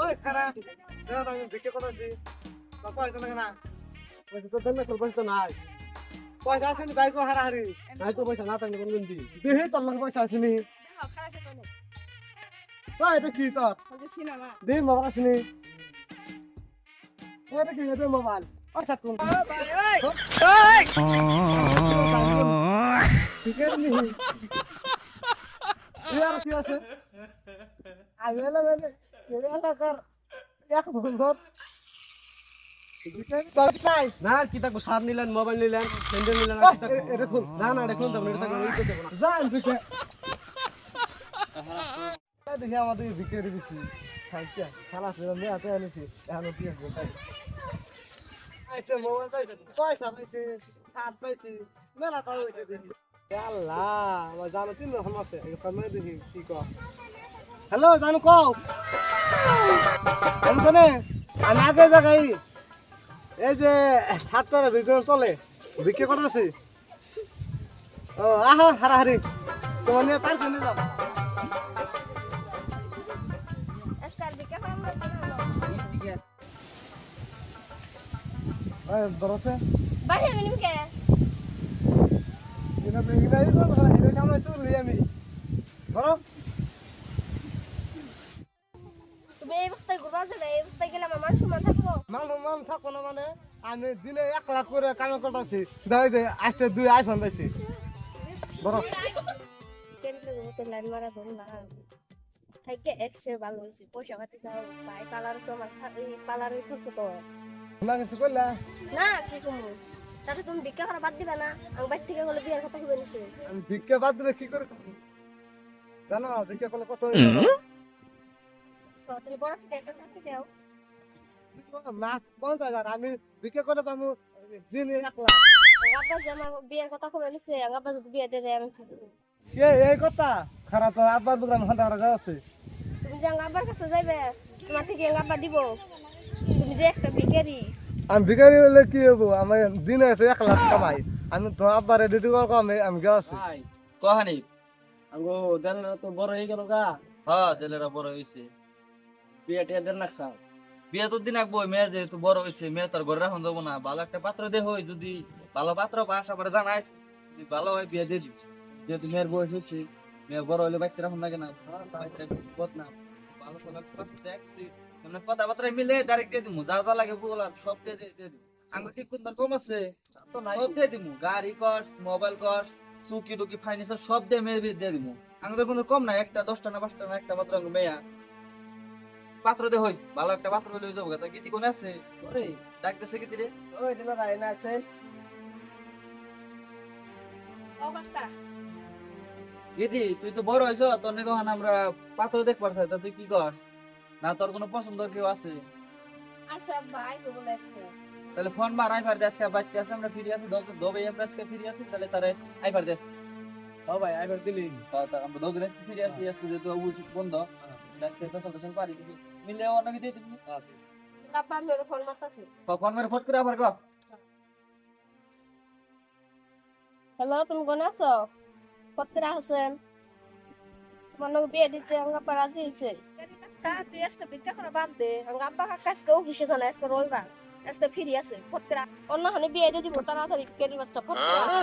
ওই খারাপ। দাদা আমি ভিক্ষে করেছি তো পয়সা লাগে না। পয়সা দেন নাই। পয়সা আসেনি বাইক হারাহারি। নাই তো পয়সা না থাকলে কোনদিন দিবি। দিহি তোর লোক পয়সা আসেনি। তো এটা কি তোর? দিহি মোবাইল আসেনি। ওটা কি এটা মোবাইল? পয়সা তুল ঠিক আছে? আমি এলা মানে এলা কর এক বন্ধর না কি থাকব? সার নিলেন মোবাইল নিলেন স্যান্ডেল নিলেন খুল না না এটা খুলতে হবে না, এটা থাকবে না, এটা দেবো না। যান দিকে দেখি আমাদের বিক্রি দিচ্ছি খালা ছিল হাতে এনেছি এখন কি পয়সা পাইছে কার্ড পাইছি মেলা তাও আল্লাহ আমার জানো তিন রকম আছে দেখি কি কও হ্যালো, জানো কও। জানে আমি আগে জায়গায় এই যে সাতটার বিক্রি চলে বিক্রি করে আছি ও, আহা, হারাহারি। তোমার নিয়ে পারছে নিয়ে যাও। এই বরছে ইনা বে ইনা তো ইনা কামে চুরি আমি? বড় আমার মান থাকব? মান মান থাকো না মানে? আমি দিনে এক লাখ করে কামে করতেছি। দাই দে আজকে দুই আইফোন পাইছি। বড় লাইন মারা ধরুন না থাকে একশো ভালো হয়েছে পয়সা পাতি দাও ভাই পালার তো আমার পালারের খরচ তো। না কিছু করলা? না কি কমু তাতে তুমি ভিক্ষা করা বাদ দিবে না আমি বাইর থেকে গেলে বিয়ের কথা আমি ভিক্ষা বাদ দিলে কি করে জানো ভিক্ষা করলে কত তুমি বড় থেকে একটা চাকরি দাও। মাস পঞ্চাশ হাজার আমি ভিক্ষা করে পাবো দিনে এক লাখ আব্বা যে বিয়ের কথা কবে নিছে আব্বা বিয়ে দিয়ে আমি এ এই কথা খারাপ তো আব্বার বুকরাম হাঁটা হাঁটা আছে তুমি যে আব্বার কাছে যাইবে তোমার থেকে আব্বা দিব তুমি যে একটা ভিখারি আমি ভিখারি হলে কি হব আমি দিনে এসে এক লাখ কামাই আমি তো আব্বার রেডি করার কমে আমি গেছি ভাই কহানি আমগো দেন তো বড় হয়ে গেল গা হ্যাঁ ছেলেরা বড় হয়েছে বিয়ে টিয়া দেন নাকসা বিয়ে তো দিন আঁকবো মেয়ে যেহেতু বড় হয়েছে মেয়ে তোর ঘরে রাখুন যাব না। ভালো একটা পাত্র দে হই যদি ভালো পাত্র পাস আবার জানাই যদি ভালো হয় বিয়ে দিয়ে দিবি। যেহেতু মেয়ের বয়স হয়েছে মেয়ে বড় হলে বাচ্চা রাখুন লাগে না। না ভালো পাত্র দেখ কথাবার্তা মিলে ডাইরেক্ট দিয়ে দিমু। যা যা লাগে বলার সব দিয়ে দিয়ে আঙ্গুর কি কোন কম আছে? সব দিয়ে দিমু। গাড়ি কস মোবাইল কস চুকি টুকি ফাইন্যান্স সব দিয়ে মেয়ে দিয়ে আঙ্গুর কোনো কম না একটা দশটা না পাঁচটা না একটা মাত্র মেয়া। পাত্র দে হই ভালো একটা পাত্র লই যাব তা গীতি কোন আছে? ওরে। ডাকতেছে গীতি রে। ওই দিলা রাই না আছে? ও বাচ্চা গীতি তুই তো বড় হইছ তোর নাকি ওখানে আমরা পাত্র দেখ পারছি তা তুই কি কর? না তোর কোনো পছন্দ কেউ আছে? আচ্ছা ভাই বলেছে তাহলে ফোন মার আইফার দে আজকে বাচ্চা আছে আমরা ফিরে আসি দবে দবে আমরা আজকে ফিরে আসি তাহলে তারে আইফার দে। ও ভাই আইবার দিলি। তা আমরা দবে দিন আজকে ফিরে আসি আজকে যেহেতু অবশ্যই বন্ধ আজকে তো সব পারি কিন্তু মিলে অনেক দিয়ে দিবি আব্বা মেরে ফোন মারতাছে। ফোন মেরে ফট করে আবার কর হ্যালো তুমি কোন আছো? কত আছেন তোমার বিয়ে দিতে আমার আব্বা রাজি হয়েছে আচ্ছা তুই আজকে ভিক্ষা করে বাদ দে। আমার আব্বা কাকা অফিসে জানা আজকে রবিবার। আজকে ফিরি আছে অন্য হানি বিয়ে দিয়ে দিব তাড়াতাড়ি কেরি বাচ্চা ফটকরা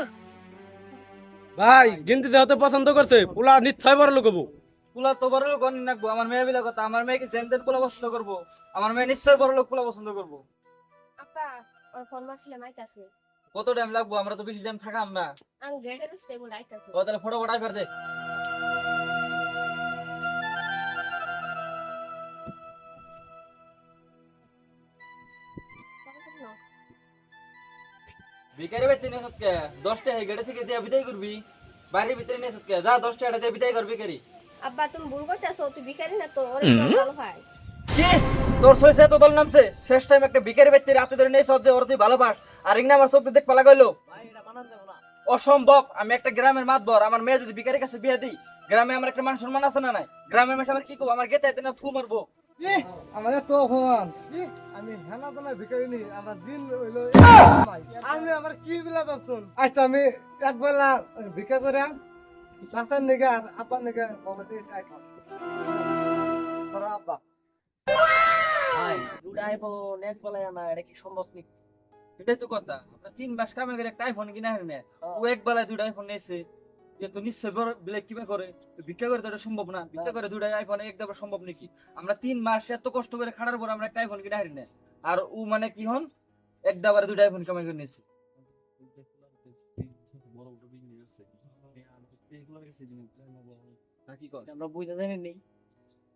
ভাই গিনতি পছন্দ করছে পোলা নিশ্চয় বড় লোক পোলা তো বড় লোক অনেক নাকবো। আমার মেয়ে বিলা কথা আমার মেয়েকে জেনতেন পোলা পছন্দ করব। আমার মেয়ে নিশ্চয় বড় লোক পোলা পছন্দ করব। আব্বা ওর ফোন মারছিলাম আইতাছে কত টাইম লাগবো? আমরা তো বেশি টাইম থাকাম না। আমি গেটের স্টেবল আইতাছে। ও তাহলে ফটো ফটাই ফের দে। ভিকারি বেতে নিয়ে সৎকে দশটা গেড়ে থেকে দিয়ে বিদায় করবি? বাড়ির ভিতরে নিয়ে সৎকে যা দশটা এটা দিয়ে বিদায় করবি ভিকারি আব্বা তুমি ভুল করতেছো তুই ভিখারি না তো ওর ভালো হয়। কি? তোর সইছে তো দল নামছে? শেষ টাইম একটা ভিকারি বেতে রাতে ধরে নেই সহজে ওর তুই ভালোবাস। আর ইংনা আমার চোখ দেখ পালা গেলো ভাই এটা বানান দেব না। অসম্ভব। আমি একটা গ্রামের মাতবর। আমার মেয়ে যদি ভিকারির কাছে বিয়ে দিই গ্রামে আমার একটা মান সম্মান আছে না নাই? গ্রামের মেয়ে আমার কি করব আমার গেতে এতে না ফু মারবো। আমার এত অপমান। আমি হেনা তো ভিখারি নি আমার দিন হইল আমি আমার কি বিলা ভাবছুন? আচ্ছা আমি একবেলা ভিক্ষা করে আর আব্বার ধরো আব্বা দুটা আইফোন এক বেলায় আনা এটা কি সম্ভব নি এটাই তো কথা। আমরা তিন মাস কামে করে একটা আইফোন কিনা হারি না ও এক বেলায় দুটা আইফোন নিয়েছে। যে তো নিশ্চয় কীভাবে করে ভিক্ষা করে তো এটা সম্ভব না। ভিক্ষা করে দুটা আইফোন এক দেওয়া সম্ভব নাকি? আমরা তিন মাস এত কষ্ট করে খাটার পর আমরা একটা আইফোন কিনা হারি না আর ও মানে কি হন? এক দাবারে দুটা আইফোন কামাই করে নিয়েছে। তা কি কর? আমরা বুঝতে জানি নেই।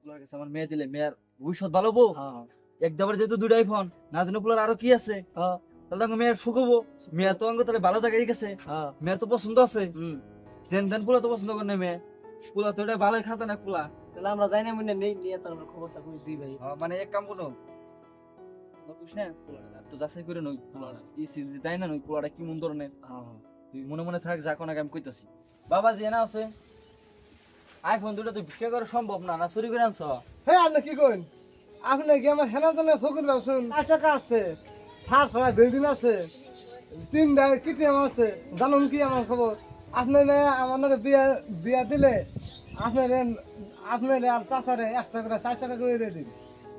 পোলার কাছে আমার মেয়ে দিলে মেয়ের ভবিষ্যৎ ভালো বউ? হ্যাঁ। এক যেহেতু দুটো আইফোন না জানো পোলার আরও কি আছে? হ্যাঁ। তাহলে তো মেয়ের শুকবো মেয়ে তো অঙ্গ তাহলে ভালো জায়গায় গেছে হ্যাঁ। মেয়ের তো পছন্দ আছে। জেন দেন পোলা তো পছন্দ করে না মেয়ে। পোলা তো এটা ভালোই খাতে না পোলা। তাহলে আমরা যাই না মনে নেই নিয়ে তারপর খবরটা কই দিই ভাই। মানে এক কাম করো। তো যাচাই করে নই। পোলাটা। ই সিজি তাই না নই পোলাটা কি মন ধরনের? তুই মনে মনে থাক যা কোন আমি কইতাছি। বাবা যে না আছে? আইফোন দুটো তো ভিক্ষা করা সম্ভব না না চুরি করে আনছ? হে আপনি কি করেন আপনি কি আমার হেনা জানে ফকুর ব্যবসুন চার চাকা আছে? সার সারা বিল্ডিং আছে তিন তিনটা কিটিএম আছে জানুন কি আমার খবর? আপনি মেয়ে আমার নাকি বিয়া বিয়া দিলে আপনার আপনার আর চাচারে একটা করে চার চাকা করে দিয়ে দিন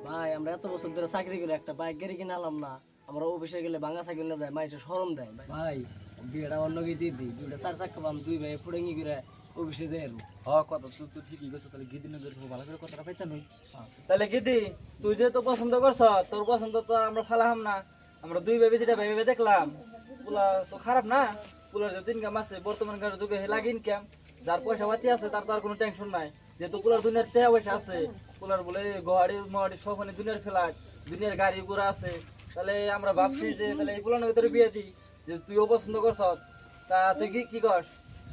ভাই আমরা এত বছর ধরে চাকরি করে একটা বাইক গাড়ি কিনে আলাম না। আমরা অফিসে গেলে ভাঙা সাইকেল না যায় মাইসে সরম দেয়। ভাই বিয়েটা অন্য গিয়ে দিয়ে দিই। দুইটা চার চাকা পাম দুই ভাই ফুড়েঙ্গি করে অফিসে যাই হ কত তুই তুই ঠিকই কইছ তাহলে গিদি নজর ভালো করে কথাটা পাইতা নই তাহলে গিদি তুই যে তো পছন্দ করছ তোর পছন্দ তো আমরা ফালাহাম না। আমরা দুই ভেবে যেটা ভেবে দেখলাম পুলা তো খারাপ না? পুলার যে ইনকাম আছে বর্তমান কার যুগে লাগে ইনকাম যার পয়সা পাতি আছে তার তো আর কোনো টেনশন নাই। যেহেতু পুলার দুনিয়ার টাকা পয়সা আছে পুলার বলে গাড়ি মাড়ি সব মানে দুনিয়ার ফ্ল্যাট দুনিয়ার গাড়ি ঘোড়া আছে। তাহলে আমরা ভাবছি যে তাহলে এই পুলার ভিতরে বিয়ে দিই। যে তুইও পছন্দ করছ তা তুই কি কি কর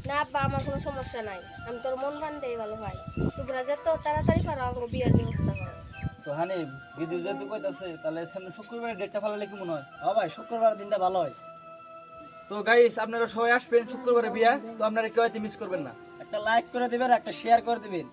না আব্বা আমার কোনো সমস্যা নাই। আমি তোর মন বান্ধেই ভালো হয়। তোমরা যত তাড়াতাড়ি পারো আমাকে বিয়ের ব্যবস্থা করো। তো হানি দিদি যেহেতু কইতাছে তাহলে সামনে শুক্রবার ডেটটা ফেলালে কি মনে হয়? হ্যাঁ ভাই শুক্রবার দিনটা ভালো হয়। তো গাইস আপনারা সবাই আসবেন শুক্রবারে বিয়া তো আপনারা কেউ মিস করবেন না। একটা লাইক করে দিবেন একটা শেয়ার করে দিবেন।